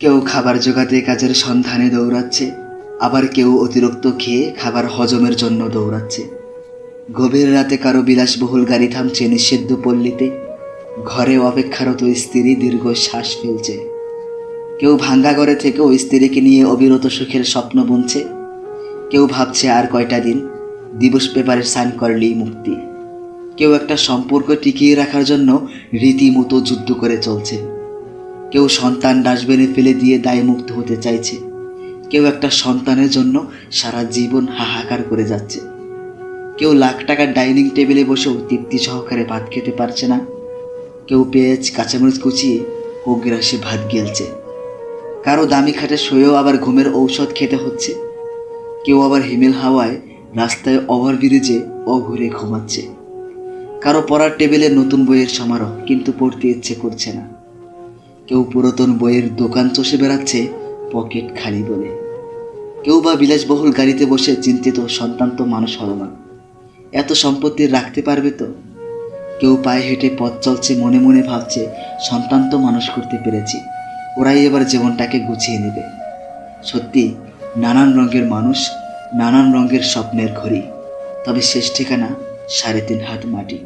কেউ খাবার জোগাতে কাজের সন্ধানে দৌড়াচ্ছে, আবার কেউ অতিরিক্ত খেয়ে খাবার হজমের জন্য দৌড়াচ্ছে। গভীর রাতে কারও বিলাসবহুল গাড়ি থামছে নিষিদ্ধ পল্লীতে, ঘরে অপেক্ষারত স্ত্রী দীর্ঘ শ্বাস ফেলছে। কেউ ভাঙ্গা ঘরে থেকেও স্ত্রীকে নিয়ে অবিরত সুখের স্বপ্ন বুনছে। কেউ ভাবছে আর কয়টা দিন, দিবস পেপারে সাইন করলেই মুক্তি। কেউ একটা সম্পর্ক টিকিয়ে রাখার জন্য রীতিমতো যুদ্ধ করে চলছে। কেউ সন্তান ডাস্টবিনে ফেলে দিয়ে দায়মুক্ত হতে চাইছে। কেউ একটা সন্তানের জন্য সারা জীবন হাহাকার করে যাচ্ছে। কেউ লাখ টাকার ডাইনিং টেবিলে বসেও তৃপ্তি সহকারে ভাত খেতে পারছে না। কেউ পেঁয়াজ, কাঁচামরিচ কুচিয়ে অগ্রাসে ভাত গেলছে। কারও দামি খাটে শুয়েও আবার ঘুমের ঔষধ খেতে হচ্ছে। কেউ আবার হিমেল হাওয়ায় রাস্তায় ওভারব্রিজে অঘুরে ঘুমাচ্ছে। কারও পড়ার টেবিলে নতুন বইয়ের সমারোহ, কিন্তু পড়তে ইচ্ছে করছে না। কেউ পুরাতন বইয়ের দোকান চষে বেড়াচ্ছে, পকেট খালি বলে। কেউ বা বিলাসবহুল গাড়িতে বসে চিন্তিত সন্তান তো মানুষ হলো না। এত সম্পত্তি রাখতে পারবে তো? কেউ পায়ে হেঁটে পথ চলছে মনে মনে ভাবছে, সন্তান তো মানুষ করতে পেরেছি, ওরাই এবার জীবনটাকে গুছিয়ে নেবে। সত্যি, নানান রঙের মানুষ, নানান রঙের স্বপ্নের ঘড়ি, তবে শেষ ঠিকানা সাড়ে তিন হাত মাটি।